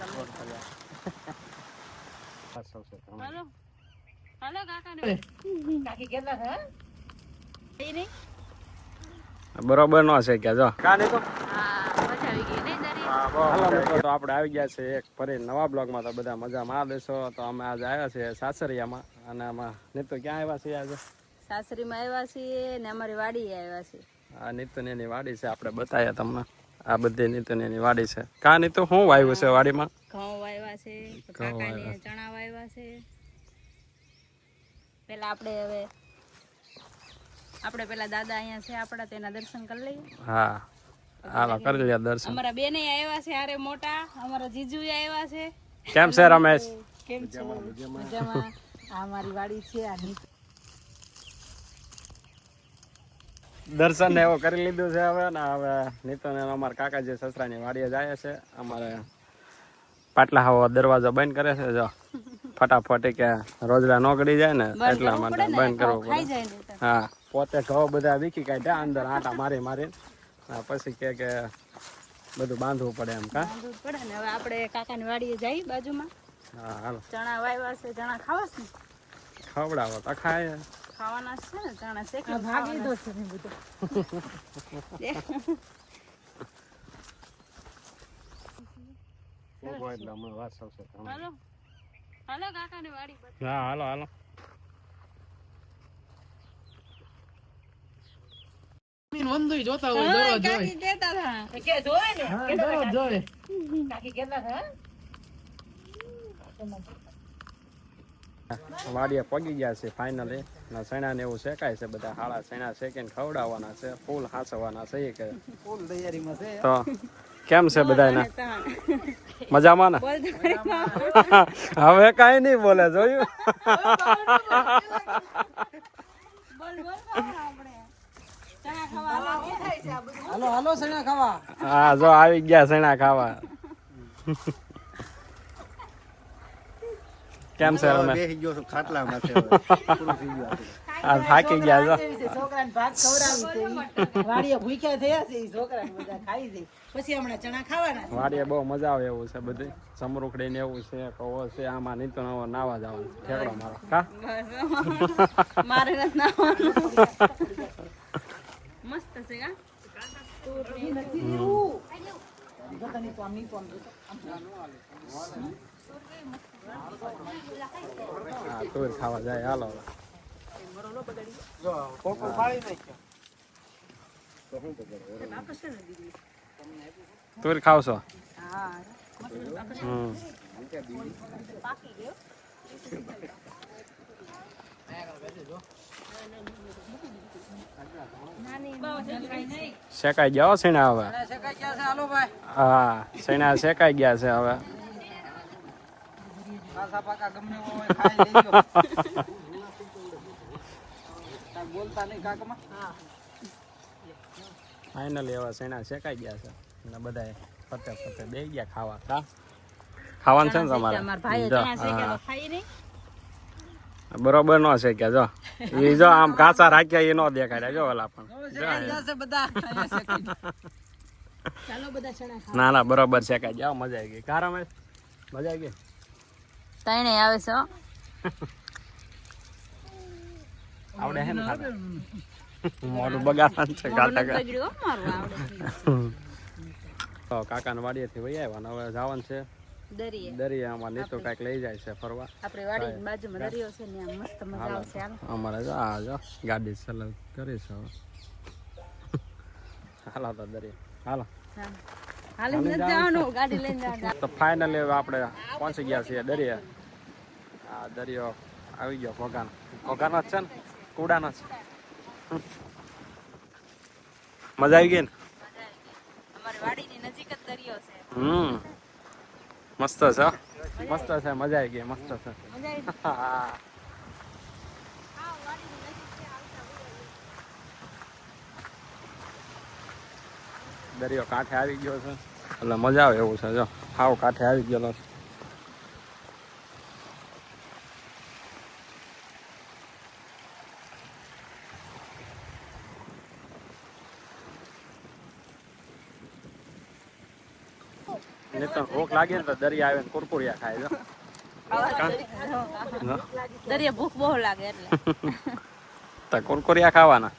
તમે હાલો હાલો કાકા કાકી કેટલા છે એ નહીં બરોબર નો છે કે જો. કા તો આવી આપણે આવી ગયા છે એક ફરી નવા બ્લોગમાં તો બધા મજામાં બેસો તો અમે આજે આવ્યા છીએ સાસરિયામાં અને આમાં નીતુ ક્યાં આવ્યા છીએ આજે? સાસરીમાં આવ્યા છીએ ને અમારી વાડી આવ્યા છીએ. આ નીતુ એની વાડી છે આપણે બતાવ્યા તમને. આ બધી નીતુની એની વાડી છે. કા નીતુ? શું વાવ્યું છે વાડીમાં? ઘઉં વાવ્યા છે કાકાને ચણા વાવ્યા છે. પેલા આપણે હવે આપણે પેલા દાદા અહીંયા છે આપણા તેના દર્શન કરી લઈએ. હા. હાલો કરી લે દર્શન. અમારા બેને આવ્યા છે હારે મોટા અમારા જીજુ આવ્યા છે. કેમ છે રમેશ? કેમ છે? મજામાં આ વાડી છે આ દર્શન ને એવું કરી લીધું છે હવે ને હવે નીતુ ને અમારા કાકા જે સસરાની વાડીએ જાય છે અમારે પાટલા હવા દરવાજો બંધ કરે છે જો. ફટાફટ કે રોજડા નો ગળી જાય ને એટલા માટે બંધ કરવું પડે. હા પોતે ઘઉં બધા વીખી કાઢ્યા અંદર આટા મારી મારી પછી કે કે બધું બાંધવું પડે એમ કા? પડે ને હવે આપણે કાકાની વાડીએ જઈ બાજુમાં. હા હાલો. ચણા વાવ્યા છે ચણા ખાવા છે? ને? ખવડાવો તો ખાય ખાવાના છે ને ચણા શેકી ભાગી દો છે. ને બધો. હાલો. હાલો કાકાની વાડી હા હાલો હાલો. વંદુય જોતા હોય દરરોજ હતા. કે ને દરરોજ કાકી. વાડીએ પગી ગયા છે ફાઇનલી ને સણા ને એવું શેકાય છે બધા. હાળા સણા શેકીને ખવડાવવાના છે ફૂલ હાસવાના છે એ કે. ફૂલ તૈયારીમાં છે. તો કેમ છે બધાને. મજામાં ને. હવે કાઈ નહીં બોલે જોયું? હાલો હાલો સણા ખાવા. હા જો આવી ગયા સણા ખાવા. કેમ છે અમે બેસી ગયો છું. આ થાકી ગયા છો? છોકરાને ભાત ખવડાવી છે વાડીએ ભૂખ્યા થયા છે છોકરાને બધા ખાઈ છે. પછી હમણાં ચણા ખાવાના વાડીએ બહુ મજા આવે એવું છે બધી. સમરૂખડી ને એવું છે કવો છે આમાં નહીં તો નવો નાવા જવાનું ઠેકડો મારો. કા? મારે નથી નાવાનું. મસ્ત છે કા? ઈ નથી એવું. જોતા તો આમ નહીં તો આમ જોતા. હા તો ખાવા જાય હાલો હવે. તુર હા હમ. શેકાઈ ગયા હવે છે હાલો ભાઈ હા સીણા શેકાઈ ગયા છે હવે. પાછા પાકા ગમે હોય ખાઈ લેજો. બોલતા નહીં કાકમાં? ફાઇનલી હવે સીણા શેકાઈ ગયા છે? અને બધાએ ફતે ફતે બે ગયા ખાવા. કા? ખાવાનું છે ને તમારે? બરોબર નો છે કે જો. એ જો આમ કાચા રાખ્યા એ નો દેખાડ્યા જો ઓલા પણ. બધા. બધા ના ના બરોબર શેકાઈ ગયા. મજા આવી ગઈ. કાર મજા આવી ગઈ? તઈને આવે છે. આવડે હે ને મોઢું બગાડવાનું છે કાકા મારું આવડે વાડીએથી વહી આવ્યા ને હવે જવાનું છે. દરિયા. દરિયામાં નીતો કાંઈક લઈ જાય છે ફરવા. આપણે વાડી બાજુમાં દરિયો છે ને મસ્ત મજા આવશે અમારે જો આ જો ગાડી ચલાવ કરીશું હવે. હાલો તો દરિયા. હાલો. હા. તો ફાઇનલી આપણે પહોંચી ગયા છીએ દરિયા. આ દરિયો આવી ગયો ઘોઘાન ઘોઘાનો જ છે ને? કુડાનો છે મજા આવી ગઈ ને? હમ. મસ્ત છે. મસ્ત છે મજા આવી ગઈ મસ્ત છે. દરિયો કાંઠે આવી ગયો છે. એટલે મજા આવે એવું છે જો. હાવ કાંઠે આવી ગયેલો છે. નીતુ તો ભૂખ લાગે ને તો દરિયા આવે ને કુરકુરિયા ખાય જો. દરિયા ભૂખ બહુ લાગે એટલે. તો કુરકુરિયા ખાવાના?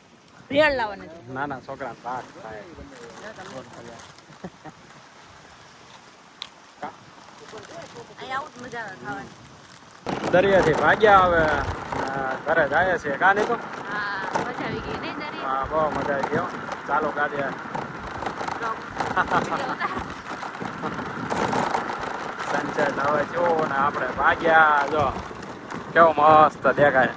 ના લાવવાની નાના છોકરા ભાગ ખાય અહીંયા આવું જ મજા આવે ખાવાની દરિયાથી ભાગ્યા હવે ઘરે જાય છે. કા નહીં તો? હા આવી બહુ મજા આવી ગયો ચાલો ગાડી સંચય હવે જો ને, આપણે ભાગ્યા. જો, કેવો મસ્ત દેખાય.